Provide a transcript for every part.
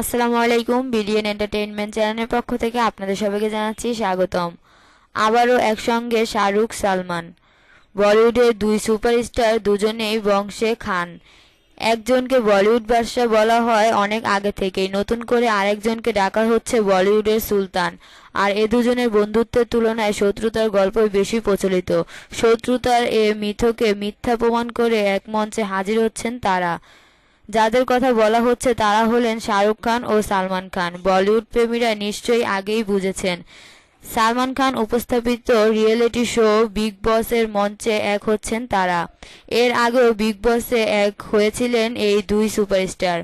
আসসালামু আলাইকুম BDN entertainment চ্যানেলের পক্ষ থেকে আপনাদের সবাইকে জানাচ্ছি স্বাগতম। আবারও একসঙ্গে শাহরুখ, সালমান। বলিউডের দুই সুপারস্টার দুজনেই বংশে খান। একজনকে বলিউড বাদশা বলা হয় অনেক আগে থেকেই। নতুন করে আরেকজনকে ডাকা হচ্ছে বলিউডের সুলতান। আর এ দুজনের বন্ধুত্বের তুলনায় শত্রুতার গল্পই বেশি প্রচলিত। শত্রুতার এ মিথকে মিথ্যা প্রমাণ করে এক মঞ্চে হাজির হচ্ছেন তারা। যাদের কথা বলা হচ্ছে তারা হলেন শাহরুখ খান ও সালমান খান। বলিউড প্রেমীরা নিশ্চয়ই আগেই বুঝেছেন। সালমান খান উপস্থাপিত রিয়েলিটি শো বিগ বসের মঞ্চে এক হচ্ছেন তারা। এর আগেও বিগ বসে এক হয়েছিলেন এই দুই সুপারস্টার।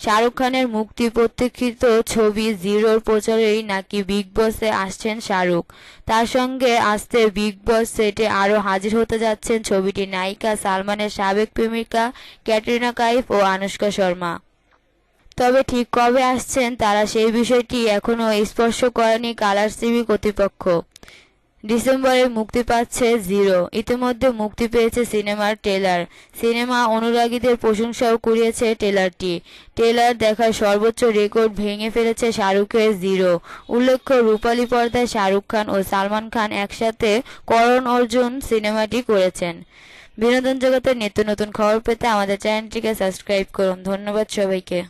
শাহরুখ খানের মুক্তি প্রতীক্ষিত ছবি জিরোর প্রচারেই নাকি বিগ বসে আসছেন শাহরুখ। তার সঙ্গে আসতে বিগ বস সেটে আরও হাজির হতে যাচ্ছেন ছবিটি নায়িকা সালমানের সাবেক প্রেমিকা ক্যাটরিনা কাইফ ও আনুষ্কা শর্মা। তবে ঠিক কবে আসছেন তারা সেই বিষয়টি এখনও স্পর্শ করেনি কালার সিবি কর্তৃপক্ষ। ডিসেম্বরে মুক্তি পাচ্ছে জিরো। ইতিমধ্যে মুক্তি পেয়েছে সিনেমার ট্রেলার সিনেমা অনুরাগীদের প্রশংসাও কুড়িয়েছে ট্রেলারটি ট্রেলার দেখার সর্বোচ্চ রেকর্ড ভেঙে ফেলেছে শাহরুখের জিরো। উল্লেখ্য, রূপালী পর্দায় শাহরুখ খান ও সালমান খান একসাথে করণ অর্জুন সিনেমাটি করেছেন। বিনোদন জগতের নিত্য নতুন খবর পেতে আমাদের চ্যানেলটিকে সাবস্ক্রাইব করুন। ধন্যবাদ সবাইকে।